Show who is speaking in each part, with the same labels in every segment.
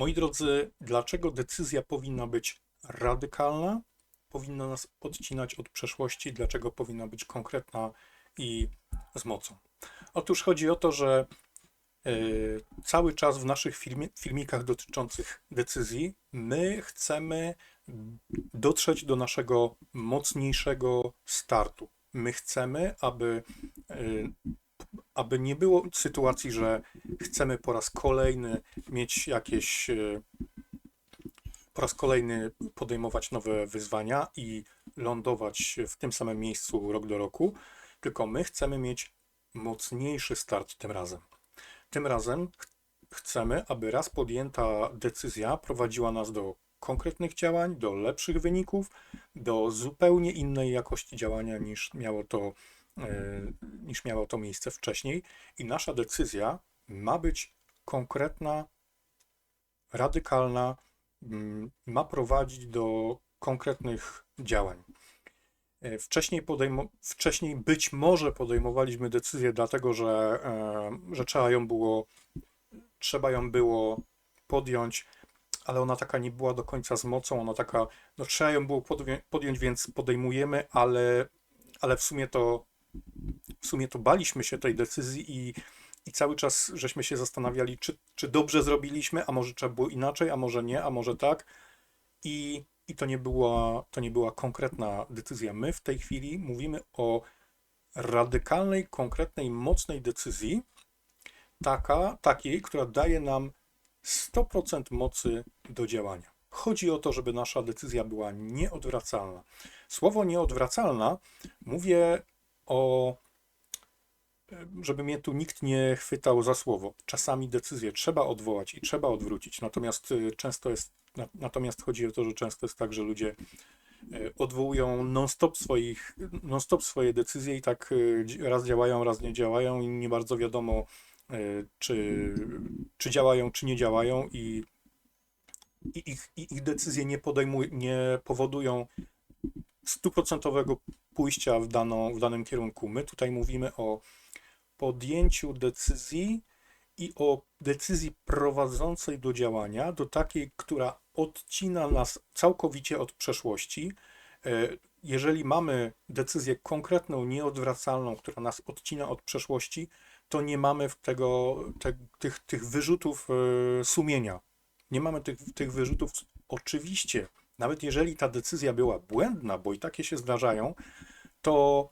Speaker 1: Moi drodzy, dlaczego decyzja powinna być radykalna? Powinna nas odcinać od przeszłości, dlaczego powinna być konkretna i z mocą? Otóż chodzi o to, że yy, cały czas w naszych filmi filmikach dotyczących decyzji my chcemy dotrzeć do naszego mocniejszego startu. My chcemy, aby, yy, aby nie było sytuacji, że chcemy po raz kolejny mieć jakieś, yy, po raz kolejny podejmować nowe wyzwania i lądować w tym samym miejscu rok do roku, tylko my chcemy mieć mocniejszy start tym razem. Tym razem ch- chcemy, aby raz podjęta decyzja prowadziła nas do konkretnych działań, do lepszych wyników, do zupełnie innej jakości działania niż miało to, e, niż miało to miejsce wcześniej. I nasza decyzja ma być konkretna, radykalna, mm, ma prowadzić do konkretnych działań. E, Wcześniej, podejmo- wcześniej być może podejmowaliśmy decyzję dlatego, że, e, że trzeba ją było, trzeba ją było podjąć, ale ona taka nie była do końca z mocą, ona taka, no trzeba ją było podjąć, więc podejmujemy, ale, ale w sumie to w sumie to baliśmy się tej decyzji i, i cały czas żeśmy się zastanawiali, czy, czy dobrze zrobiliśmy, a może trzeba było inaczej, a może nie, a może tak. I, i to, nie była, to nie była konkretna decyzja. My w tej chwili mówimy o radykalnej, konkretnej, mocnej decyzji, taka, takiej, która daje nam 100% mocy do działania. Chodzi o to, żeby nasza decyzja była nieodwracalna. Słowo nieodwracalna mówię o, żeby mnie tu nikt nie chwytał za słowo. Czasami decyzję trzeba odwołać i trzeba odwrócić, natomiast y, często jest, na- natomiast chodzi o to, że często jest tak, że ludzie y, odwołują non-stop swoich, non-stop swoje decyzje i tak raz działają, raz nie działają i nie bardzo wiadomo, czy, czy działają, czy nie działają i, i ich, i ich decyzje nie, podejmuj, nie powodują stuprocentowego pójścia w, daną, w danym kierunku. My tutaj mówimy o podjęciu decyzji i o decyzji prowadzącej do działania, do takiej, która odcina nas całkowicie od przeszłości. E, Jeżeli mamy decyzję konkretną, nieodwracalną, która nas odcina od przeszłości, to nie mamy tego, te, tych, tych wyrzutów e, sumienia. Nie mamy tych, tych wyrzutów. Oczywiście, nawet jeżeli ta decyzja była błędna, bo i takie się zdarzają, to,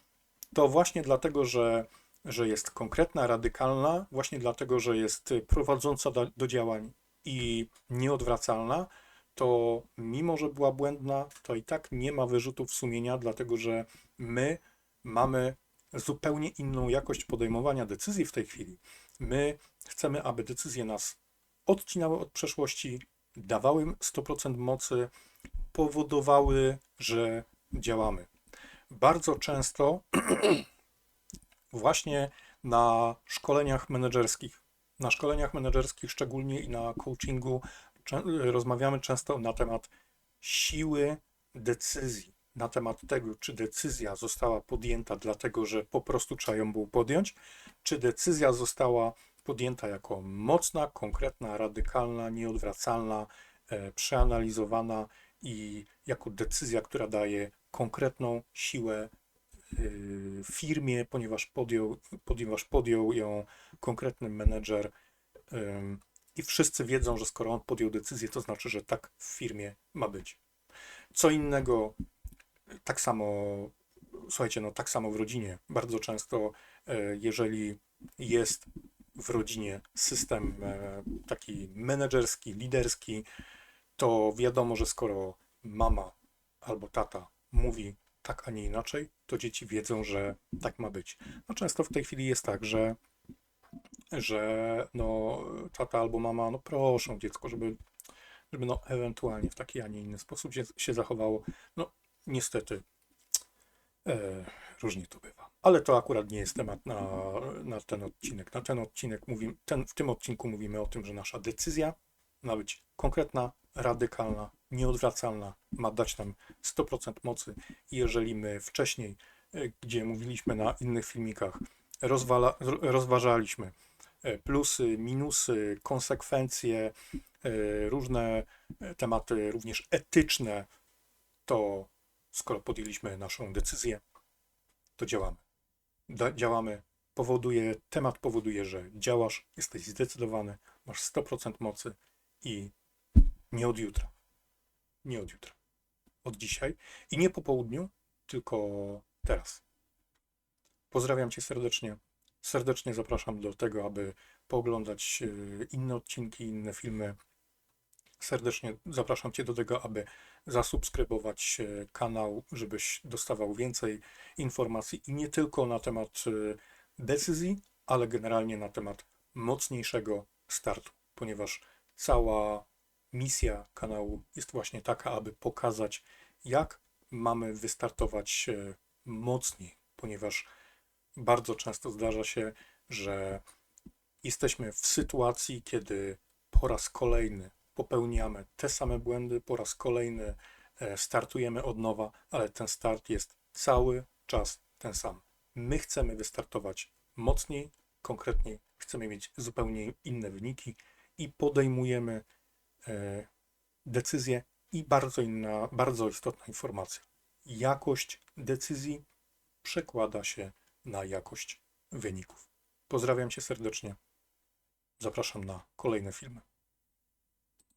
Speaker 1: to właśnie dlatego, że, że jest konkretna, radykalna, właśnie dlatego, że jest prowadząca do, do działań i nieodwracalna, to mimo, że była błędna, to i tak nie ma wyrzutów sumienia, dlatego że my mamy zupełnie inną jakość podejmowania decyzji w tej chwili. My chcemy, aby decyzje nas odcinały od przeszłości, dawały im 100% mocy, powodowały, że działamy. Bardzo często właśnie na szkoleniach menedżerskich, na szkoleniach menedżerskich szczególnie i na coachingu rozmawiamy często na temat siły decyzji, na temat tego, czy decyzja została podjęta dlatego, że po prostu trzeba ją było podjąć, czy decyzja została podjęta jako mocna, konkretna, radykalna, nieodwracalna, e, przeanalizowana i jako decyzja, która daje konkretną siłę y, firmie, ponieważ podjął, ponieważ podjął ją konkretny menedżer i wszyscy wiedzą, że skoro on podjął decyzję, to znaczy, że tak w firmie ma być. Co innego, tak samo, słuchajcie, no tak samo w rodzinie. Bardzo często, e, jeżeli jest w rodzinie system e, taki menedżerski, liderski, to wiadomo, że skoro mama albo tata mówi tak, a nie inaczej, to dzieci wiedzą, że tak ma być. No często w tej chwili jest tak, że, że no, tata albo mama no proszą dziecko, żeby, żeby no ewentualnie w taki, a nie inny sposób się, się zachowało. No niestety e, różnie to bywa. Ale to akurat nie jest temat na, na ten odcinek. Na ten odcinek mówimy, ten, w tym odcinku mówimy o tym, że nasza decyzja ma być konkretna, radykalna, nieodwracalna, ma dać nam 100% mocy. I jeżeli my wcześniej, e, gdzie mówiliśmy na innych filmikach, rozwala, ro- rozważaliśmy e, plusy, minusy, konsekwencje e, różne tematy, również etyczne, to skoro podjęliśmy naszą decyzję, to działamy. Da, działamy, powoduje, temat powoduje, że działasz, jesteś zdecydowany, masz 100% mocy i nie od jutra. Nie od jutra. Od dzisiaj. I nie po południu, tylko teraz. Pozdrawiam Cię serdecznie. Serdecznie zapraszam do tego, aby pooglądać e, inne odcinki, inne filmy. Serdecznie zapraszam Cię do tego, aby zasubskrybować e, kanał, żebyś dostawał więcej informacji i nie tylko na temat e, decyzji, ale generalnie na temat mocniejszego startu, ponieważ cała misja kanału jest właśnie taka, aby pokazać, jak mamy wystartować e, mocniej, ponieważ bardzo często zdarza się, że jesteśmy w sytuacji, kiedy po raz kolejny popełniamy te same błędy, po raz kolejny e, startujemy od nowa, ale ten start jest cały czas ten sam. My chcemy wystartować mocniej, konkretniej, chcemy mieć zupełnie inne wyniki i podejmujemy decyzje i bardzo inna, bardzo istotna informacja. Jakość decyzji przekłada się na jakość wyników. Pozdrawiam Cię serdecznie. Zapraszam na kolejne filmy.